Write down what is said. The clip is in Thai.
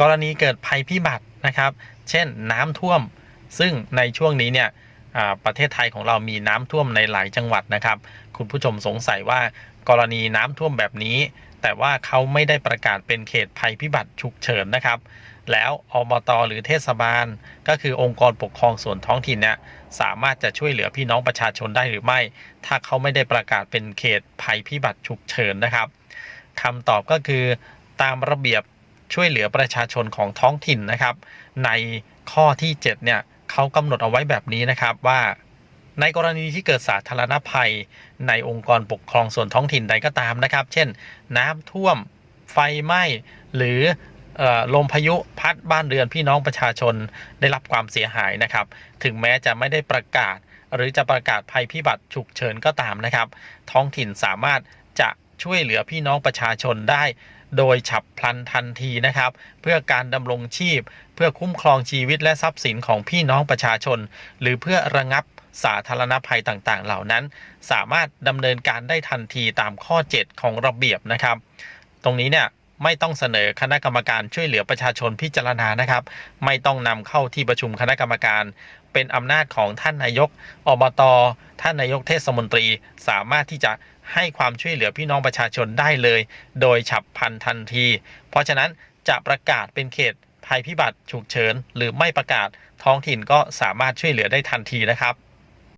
กรณีเกิดภัยพิบัตินะครับ เช่นน้ำท่วม ซึ่งในช่วงนี้เนี่ยประเทศไทยของเรามีน้ำท่วมในหลายจังหวัดนะครับ คุณผู้ชมสงสัยว่ากรณีน้ำท่วมแบบนี้ แต่ว่าเขาไม่ได้ประกาศเป็นเขตภัยพิบัติฉุกเฉินนะครับ แล้วอบตหรือเทศบาล ก็คือองค์กรปกครองส่วนท้องถิ่นเนี่ยสามารถจะช่วยเหลือพี่น้องประชาชนได้หรือไม่ ถ้าเขาไม่ได้ประกาศเป็นเขตภัยพิบัติฉุกเฉินนะครับคำตอบก็คือตามระเบียบ ช่วยเหลือประชาชนของท้องถิ่นนะครับ ในข้อที่ 7 เนี่ยเขากำหนดเอาไว้แบบนี้นะครับว่าในกรณีที่เกิดสาธารณภัย ในองค์กรปกครองส่วนท้องถิ่นใดก็ตามนะครับ เช่น น้ำท่วมไฟไหม้ หรืออลมพายุพัดบ้านเรือนพี่น้องประชาชนได้รับความเสียหายนะครับ ถึงแม้จะไม่ได้ประกาศ หรือจะประกาศภัยพิบัติฉุกเฉินก็ตามนะครับ ท้องถิ่นสามารถ ช่วยเหลือพี่น้องประชาชนได้โดยฉับพลันทันทีนะครับ เพื่อการดำรงชีพ เพื่อคุ้มครองชีวิตและทรัพย์สินของพี่น้องประชาชน หรือเพื่อระงับสาธารณภัยต่างๆ เหล่านั้น สามารถดำเนินการได้ทันทีตามข้อ 7 ของระเบียบนะครับ ตรงนี้เนี่ย ไม่ต้องเสนอคณะกรรมการช่วยเหลือประชาชนพิจารณานะครับ ไม่ต้องนำเข้าที่ประชุมคณะกรรมการ เป็นอำนาจของท่านนายกอบตท่านนายกเทศมนตรีสามารถที่จะให้ความช่วยเหลือพี่น้องประชาชนได้เลย โดยฉับพลันทันที เพราะฉะนั้นจะประกาศเป็นเขตภัยพิบัติฉุกเฉิน หรือไม่ประกาศท้องถิ่นก็สามารถช่วยเหลือได้ทันทีนะครับ